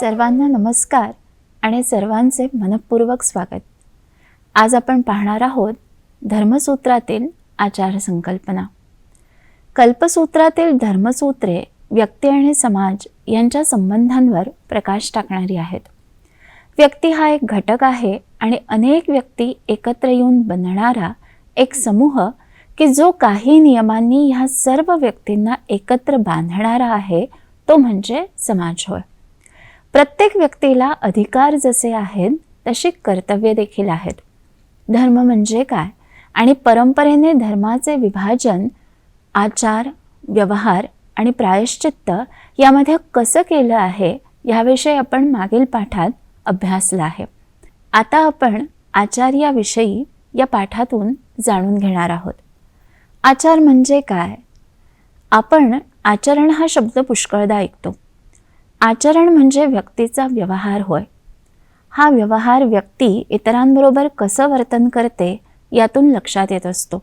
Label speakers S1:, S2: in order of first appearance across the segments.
S1: सर्वांना नमस्कार आणि सर्वांचे मनपूर्वक स्वागत. आज आपण पाहणार आहोत धर्मसूत्रातील आचार संकल्पना कल्पसूत्रातील धर्मसूत्रे व्यक्ती आणि समाज यांच्या संबंधांवर प्रकाश टाकणारी आहेत. व्यक्ती हा एक घटक आहे आणि अनेक व्यक्ती एकत्र येऊन बनणारा एक समूह की जो काही नियमांनी ह्या सर्व व्यक्तींना एकत्र बांधणारा आहे तो म्हणजे समाज होय. प्रत्येक व्यक्तीला अधिकार जसे आहेत तशी कर्तव्य देखील आहेत. धर्म म्हणजे काय? आणि परंपरेने धर्माचे विभाजन आचार व्यवहार आणि प्रायश्चित्त यामध्ये कसं केलं आहे याविषयी आपण मागील पाठात अभ्यासला आहे. आता आपण आचार याविषयी या पाठातून जाणून घेणार आहोत. आचार म्हणजे काय? आपण आचरण हा शब्द पुष्कळदा ऐकतो. आचरण म्हणजे व्यक्तीचा व्यवहार होय. हा व्यवहार व्यक्ती इतरांबरोबर कसं वर्तन करते यातून लक्षात येत असतो.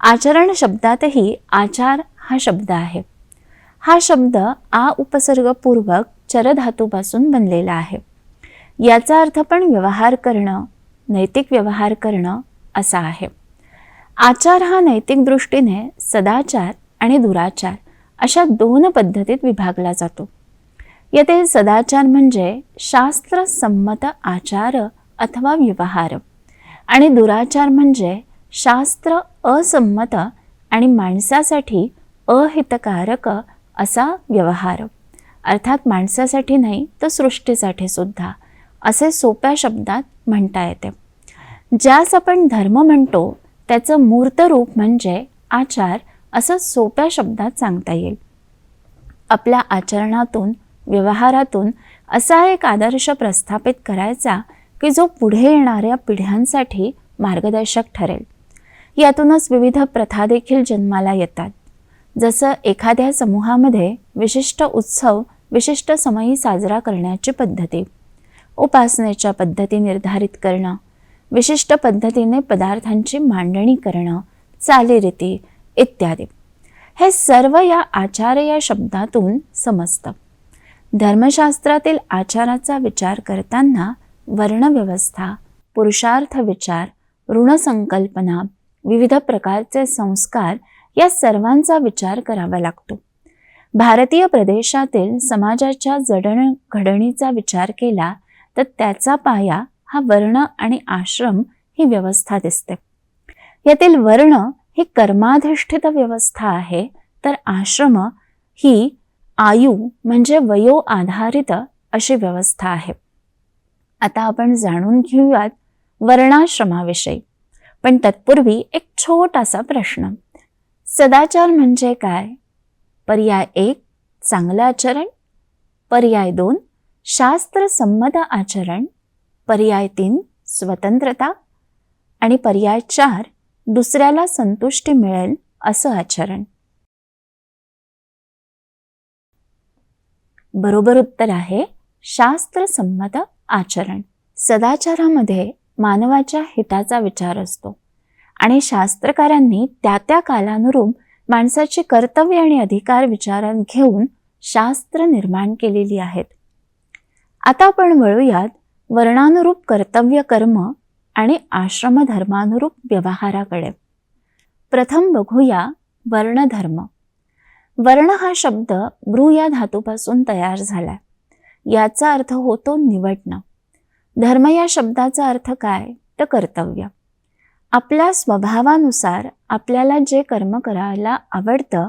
S1: आचरण शब्दातही आचार हा शब्द आहे. हा शब्द आ उपसर्गपूर्वक चरधातूपासून बनलेला आहे. याचा अर्थ पण व्यवहार करणं नैतिक व्यवहार करणं असा आहे. आचार हा नैतिक दृष्टीने सदाचार आणि दुराचार अशा दोन पद्धतीत विभागला जातो. येथे सदाचार म्हणजे शास्त्रसंमत आचार अथवा व्यवहार. आणि दुराचार म्हणजे शास्त्र असंमत आणि माणसासाठी अहितकारक असा व्यवहार. अर्थात माणसासाठी नाही तर सृष्टीसाठी सुद्धा. असे सोप्या शब्दात म्हणता येते. ज्यास आपण धर्म म्हणतो त्याचं मूर्त रूप म्हणजे आचार असं सोप्या शब्दात सांगता येईल. आपल्या आचरणातून व्यवहारातून असा एक आदर्श प्रस्थापित करायचा की जो पुढे येणाऱ्या पिढ्यांसाठी मार्गदर्शक ठरेल. यातूनच विविध प्रथा देखील जन्माला येतात. जसं एखाद्या समूहामध्ये विशिष्ट उत्सव विशिष्ट समयी साजरा करण्याची पद्धती उपासनेच्या पद्धती निर्धारित करणं विशिष्ट पद्धतीने पदार्थांची मांडणी करणं चालीरीती इत्यादी. हे सर्व या आचार या शब्दातून समजतं. धर्मशास्त्रातील आचाराचा विचार करताना वर्णव्यवस्था पुरुषार्थ विचार ऋणसंकल्पना विविध प्रकारचे संस्कार या सर्वांचा विचार करावा लागतो. भारतीय प्रदेशातील समाजाच्या जडण घडणीचा विचार केला तर त्याचा पाया हा वर्ण आणि आश्रम ही व्यवस्था दिसते. यातील वर्ण ही कर्माधिष्ठित व्यवस्था आहे तर आश्रम ही आयु म्हणजे वयो आधारित अशी व्यवस्था आहे. आता आपण जाणून घेऊयात वर्णाश्रमाविषयी. पण तत्पूर्वी एक छोटासा प्रश्न. सदाचार म्हणजे काय? पर्याय एक चांगलं आचरण. पर्याय दोन शास्त्रसंमत आचरण. पर्याय तीन स्वतंत्रता. आणि पर्याय चार दुसऱ्याला संतुष्टी मिळेल असं आचरण. बरोबर उत्तर आहे शास्त्रसंमत आचरण. सदाचारामध्ये मानवाच्या हिताचा विचार असतो. आणि शास्त्रकारांनी त्या त्या कालानुरूप माणसाची कर्तव्य आणि अधिकार विचारात घेऊन शास्त्र निर्माण केलेली आहेत. आता आपण वळूयात वर्णानुरूप कर्तव्य कर्म आणि आश्रमधर्मानुरूप व्यवहाराकडे. प्रथम बघूया वर्णधर्म. वर्ण हा शब्द ब्रू या धातूपासून तयार झाला. याचा अर्थ होतो निवडणं. धर्म या शब्दाचा अर्थ काय? तर कर्तव्य. आपल्या स्वभावानुसार आपल्याला जे कर्म करायला आवडतं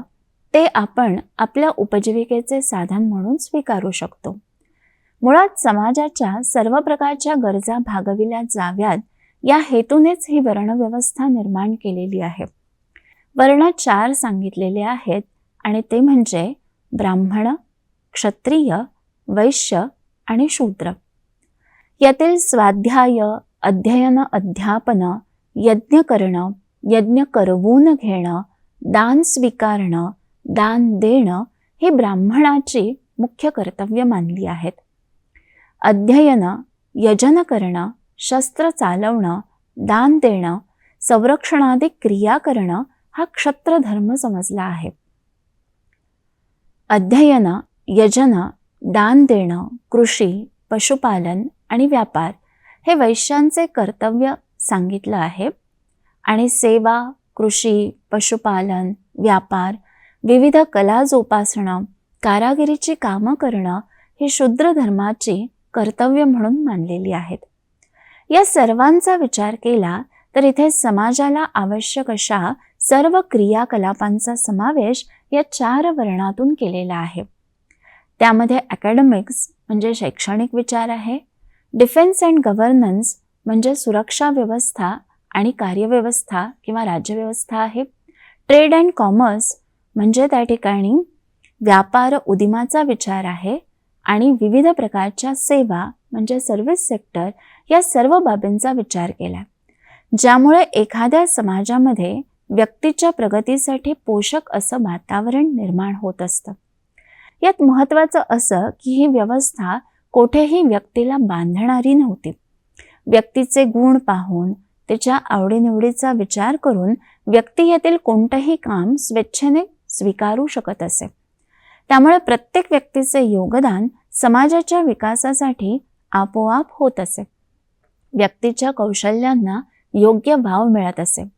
S1: ते आपण आपल्या उपजीविकेचे साधन म्हणून स्वीकारू शकतो. मुळात समाजाच्या सर्व प्रकारच्या गरजा भागविल्या जाव्यात या हेतूनेच ही वर्णव्यवस्था निर्माण केलेली आहे. वर्ण चार सांगितलेले आहेत आणि ते म्हणजे ब्राह्मण क्षत्रिय वैश्य आणि शूद्र. यातील स्वाध्याय अध्ययन अध्यापन यज्ञ करणं यज्ञ करवून घेणं दान स्वीकारणं दान देणं ही ब्राह्मणाची मुख्य कर्तव्य मानली आहेत. अध्ययन यजन करणं शस्त्र चालवणं दान देणं संरक्षणादी क्रिया करणं हा क्षत्रधर्म समजला आहे. अध्ययन यजन दान देणं कृषी पशुपालन आणि व्यापार हे वैश्यांचे कर्तव्य सांगितलं आहे. आणि सेवा कृषी पशुपालन व्यापार विविध कला जोपासणं कारागिरीची कामं करणं ही शूद्र धर्माची कर्तव्य म्हणून मानलेली आहेत. या सर्वांचा विचार केला तर इथे समाजाला आवश्यक अशा सर्व क्रियाकलापांचा समावेश या चार वर्णातून केलेला आहे. त्यामध्ये अकॅडमिक्स म्हणजे शैक्षणिक विचार आहे डिफेन्स अँड गव्हर्नन्स म्हणजे सुरक्षा व्यवस्था आणि कार्यव्यवस्था किंवा राज्यव्यवस्था आहे ट्रेड अँड कॉमर्स म्हणजे त्या ठिकाणी व्यापार उदिमाचा विचार आहे आणि विविध प्रकारच्या सेवा म्हणजे सर्व्हिस सेक्टर या सर्व बाबींचा विचार केला. ज्यामुळे एखाद्या समाजामध्ये व्यक्तीच्या प्रगतीसाठी पोषक असं वातावरण निर्माण होत असतं. यात महत्त्वाचं असं की ही व्यवस्था कोठेही व्यक्तीला बांधणारी नव्हती. व्यक्तीचे गुण पाहून त्याच्या आवडीनिवडीचा विचार करून व्यक्ती यातील कोणतंही काम स्वेच्छेने स्वीकारू शकत असे. त्यामुळे प्रत्येक व्यक्तीचे योगदान समाजाच्या विकासासाठी आपोआप होत असे. व्यक्तीच्या कौशल्यांना योग्य भाव मिळत असे.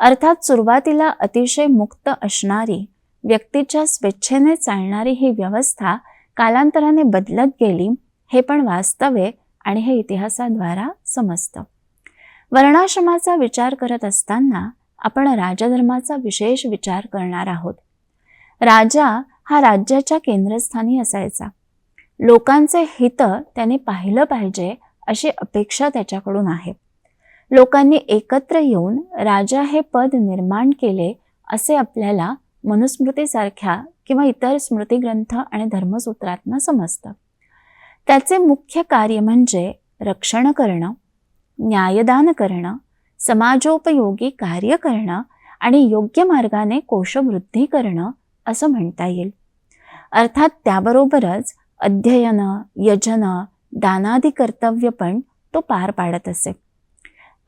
S1: अर्थात सुरुवातीला अतिशय मुक्त असणारी व्यक्तीच्या स्वेच्छेने चालणारी ही व्यवस्था कालांतराने बदलत गेली हे पण वास्तव आहे आणि हे इतिहासाद्वारा समजतं. वर्णाश्रमाचा विचार करत असताना आपण राजधर्माचा विशेष विचार करणार आहोत. राजा हा राज्याच्या केंद्रस्थानी असायचा. लोकांचे हित त्याने पाहिलं पाहिजे अशी अपेक्षा त्याच्याकडून आहे. लोकांनी एकत्र येऊन राजा हे पद निर्माण केले असे आपल्याला मनुस्मृतीसारख्या किंवा इतर स्मृतिग्रंथ आणि धर्मसूत्रातनं समजतं. त्याचे मुख्य कार्य म्हणजे रक्षण करणं न्यायदान करणं समाजोपयोगी कार्य करणं आणि योग्य मार्गाने कोशवृद्धी करणं असं म्हणता येईल. अर्थात त्याबरोबरच अध्ययन यजन दानादी कर्तव्य पण तो पार पाडत असे.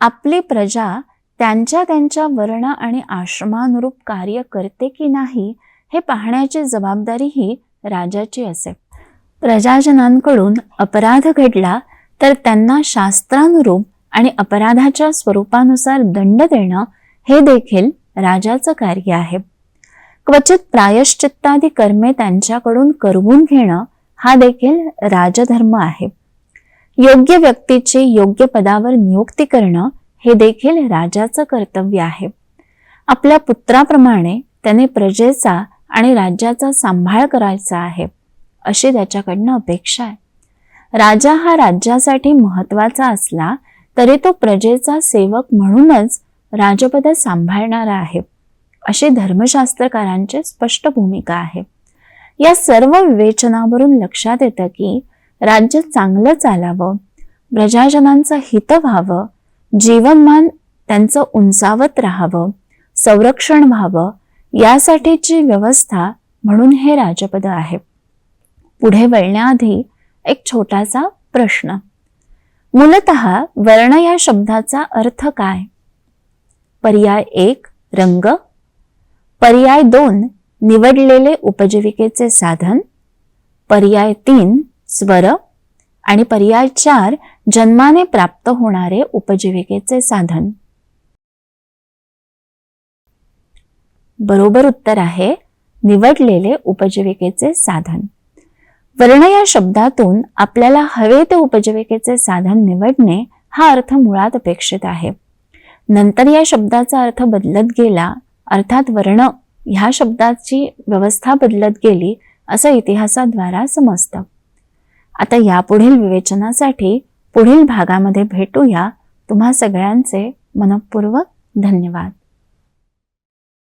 S1: आपली प्रजा त्यांच्या त्यांच्या वर्ण आणि आश्रमानुरूप कार्य करते की नाही हे पाहण्याची जबाबदारी ही राजाची असे. प्रजाजनांकडून अपराध घडला तर त्यांना शास्त्रानुरूप आणि अपराधाच्या स्वरूपानुसार दंड देणं हे देखील राजाचं कार्य आहे. क्वचित प्रायश्चित्तादी कर्मे त्यांच्याकडून करवून घेणं हा देखील राजधर्म आहे. योग्य व्यक्तीची योग्य पदावर नियुक्ती करणं हे देखील राजाचं कर्तव्य आहे. आपल्या पुत्राप्रमाणे त्याने प्रजेचा आणि राज्याचा सांभाळ करायचा आहे अशी त्याच्याकडनं अपेक्षा आहे. राजा हा राज्यासाठी महत्त्वाचा असला तरी तो प्रजेचा सेवक म्हणूनच राजपद सांभाळणारा आहे अशी धर्मशास्त्रकारांची स्पष्ट भूमिका आहे. या सर्व विवेचनावरून लक्षात येतं की राज्य चांगलं चालावं. प्रजाजनांचं हित व्हावं. जीवनमान त्यांचं उंचावत राहावं. संरक्षण व्हावं. यासाठीची व्यवस्था म्हणून हे राजपद आहे. पुढे वळण्याआधी एक छोटासा प्रश्न. मूलत वर्ण या शब्दाचा अर्थ काय? पर्याय एक रंग. पर्याय दोन निवडलेले उपजीविकेचे साधन. पर्याय तीन स्वर आणि पर्याय चार जन्माने प्राप्त होणारे उपजीविकेचे साधन. बरोबर उत्तर आहे निवडलेले उपजीविकेचे साधन. वर्ण या शब्दातून आपल्याला हवे ते उपजीविकेचे साधन निवडणे हा अर्थ मुळात अपेक्षित आहे. नंतर या शब्दाचा अर्थ बदलत गेला अर्थात वर्ण ह्या शब्दाची व्यवस्था बदलत गेली असं इतिहासाद्वारा समजतं. आता यापुढील विवेचनासाठी पुढील भागामध्ये भेटूया. तुम्हा सगळ्यांचे मनपूर्वक धन्यवाद.